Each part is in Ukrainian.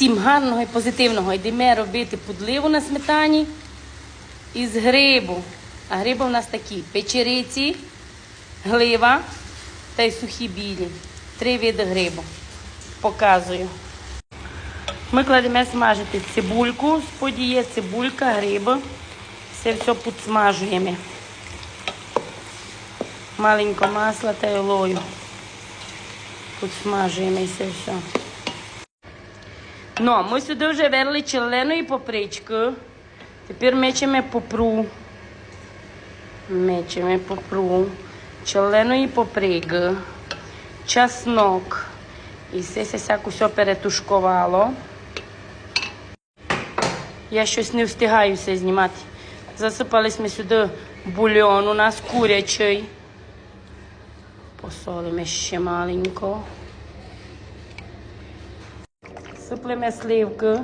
Всім гарного і позитивного. Йдемо робити подливу на сметані із грибу. А гриби у нас такі: печериці, глива та й сухі білі. Три види грибу. Показую. Ми кладемо смажити цибульку, споді є цибулька, гриби. Все все підсмажуємо. Маленько масла та олою. Підсмажуємо і все все. Ну, ми сюди вже верли черлену попричку. Тепер мечемо попру. Мечемо попру. Черлену і попригу. Часнок. І все все всяко все перетушкувало. Я щось не встигаю все знімати. Засипали ми сюди бульон у нас курячий. Посолимо ще маленько. Сиплемо сливки.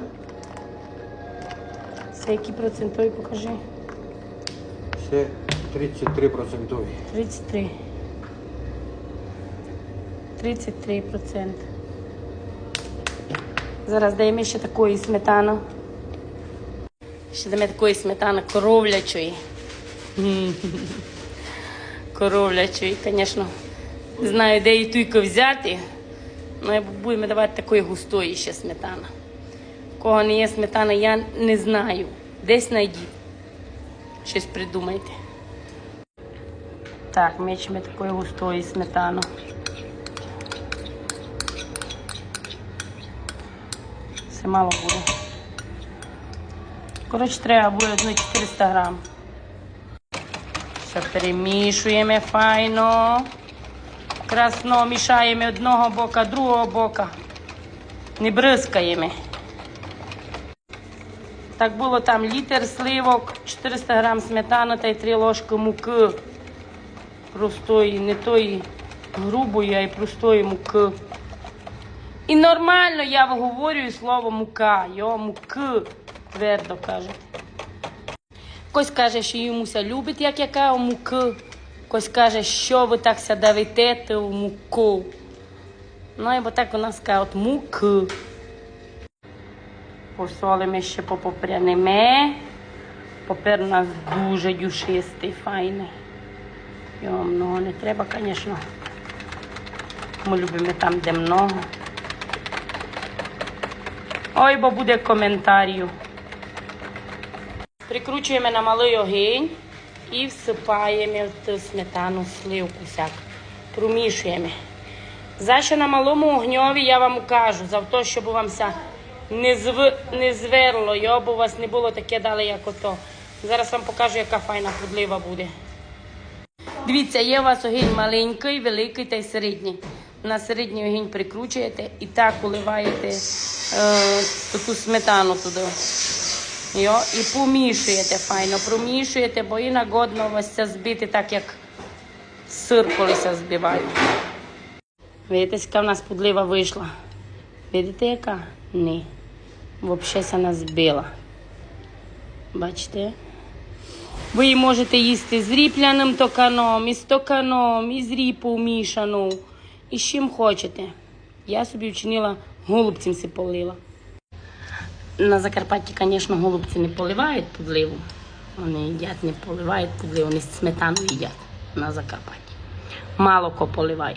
Це який процентовий покажи? Це 33%. 33. 33 процент. Зараз даємо ще такої сметану. Ще даємо такої сметани коровлячої. Коровлячої, звісно. Не знаю, де її тільки взяти. Ну, будемо давати такої густої ще сметани. Кого не є сметана, я не знаю. Десь знайдіть. Щось придумайте. Так, мечемо такої густої сметану. Це мало буде. Коротше, треба буде одну 400 грам. Все перемішуємо файно. Красно мішаємо одного бока, другого бока. Не бризкаємо. Так було там літр сливок, 400 грам сметани та й 3 ложки муки. Простої, не тої грубої, а й простої муки. І нормально я виговорюю слово мука. Йо, муки, твердо кажуть. Хтось каже, що йомуся любить, як я кажу, муки. Хтось каже, що ви так ся давите в муку. Ну і бо так у нас кажуть муки. Посолимо ще попопрянемо. Попер у нас дуже дюшистий, файний. Його много не треба, звісно. Ми любимо там, де много. Ой, бо буде коментарів. Прикручуємо на малий огінь і всипаємо в ту сметану сливку всяку. Промішуємо. За що на малому огньові я вам кажу, за те, щоб вам ся не, зв... не зверло, йоб у вас не було таке далі, як ото. Зараз вам покажу, яка файна подлива буде. Дивіться, є у вас огінь маленький, великий та й середній. На середній огінь прикручуєте і так уливаєте е, таку сметану туди. Йо, і помішуєте файно, промішуєте, бо інагодно вас це збити так, як сир колись збивають. Видите, яка в нас подлива вийшла? Видите, яка? Ні. Взагалі нас збила. Бачите? Ви можете їсти з ріпляним токаном, із токаном, із ріпу мішану, і з чим хочете. Я собі вчинила, голубцем си полила. На Закарпатті, звісно, голубці не поливають подливу. Вони їдять, не поливають подливу, вони сметану їдять на Закарпатті. Мало ко поливає.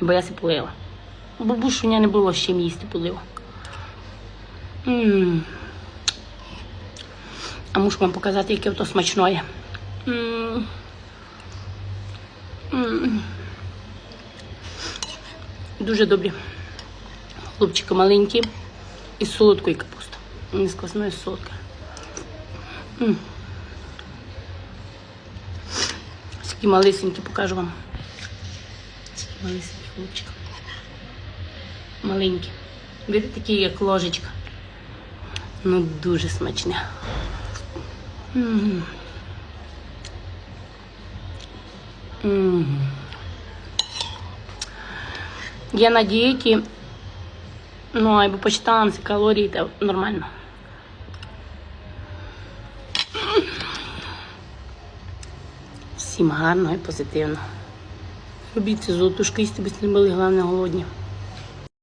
Бо я си полила. Бо бушуня не було з чим їсти подливу. М. А мушу вам показати, яке то смачне. Дуже добрі. Хлопчики маленькі і з солодкою капустою. Не квасною, з солодкою. М. Такі малесенькі покажу вам. Такі малесенькі хлопчики. Маленькі. Видите, такі, як ложечка. Ну, дуже смачне. Я на дієті, ну, або почитала ці калорії, та нормально. Всім гарно і позитивно. Робіть це золотушки, їсти, не були, головне голодні.